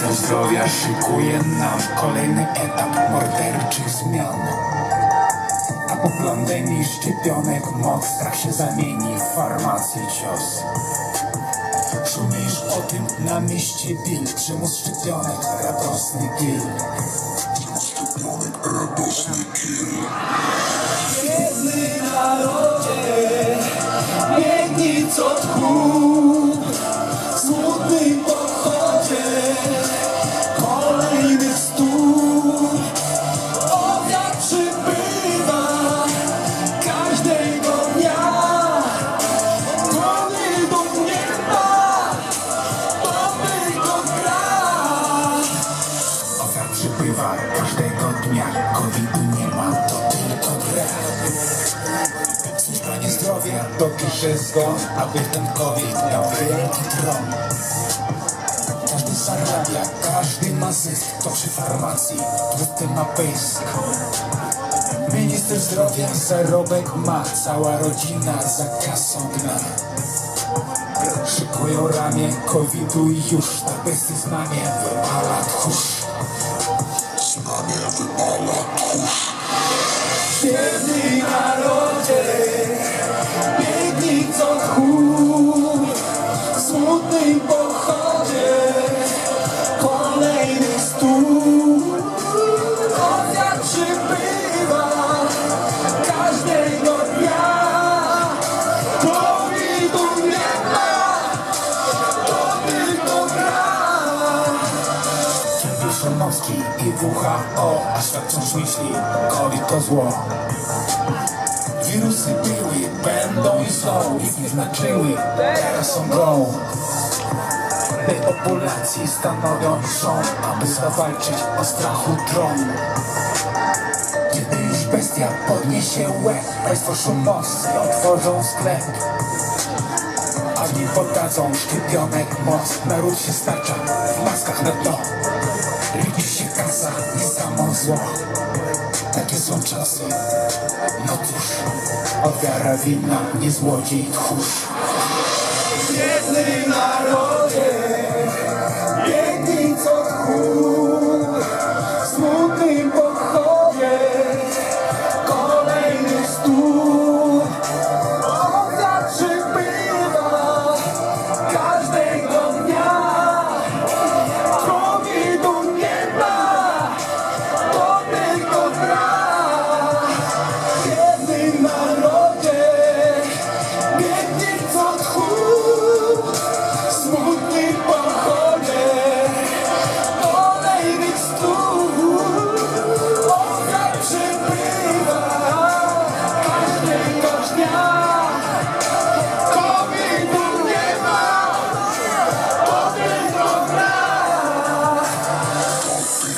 Minister zdrowia szykuje nam kolejny etap morderczych zmian. A po pandemii szczepionek moc strach się zamieni w farmację cios. Szumisz o tym na mieście Bill, przymus szczepionek, radosny kill. Biedny narodzie, biegnij co tchu nie ma, to tylko gra. Służba zdrowia dopisze zgon, aby ten covid miał wielki tron. Każdy zarabia, każdy ma zysk, to przy farmacji, tłusty ma pysk. Minister zdrowia zarobek ma, cała rodzina za kasą gna. Szykują ramię covidu już na besty znamie wypala tchórz. Biedny Szumowski i WHO, a świat wciąż myśli, COVID to zło. Wirusy były, będą i są, nic nie znaczyły, teraz są grą. Depopulacji stanowią rząd, aby zawalczyć o strachu tron. Kiedy już bestia podniesie łeb, państwo Szumowscy otworzą sklep. A nim poddadzą szczepionek moc, naród się stacza w maskach na dno. Takie są czasy. No cóż Ofiara winna, nie złodziej tchórz. Biedny naród.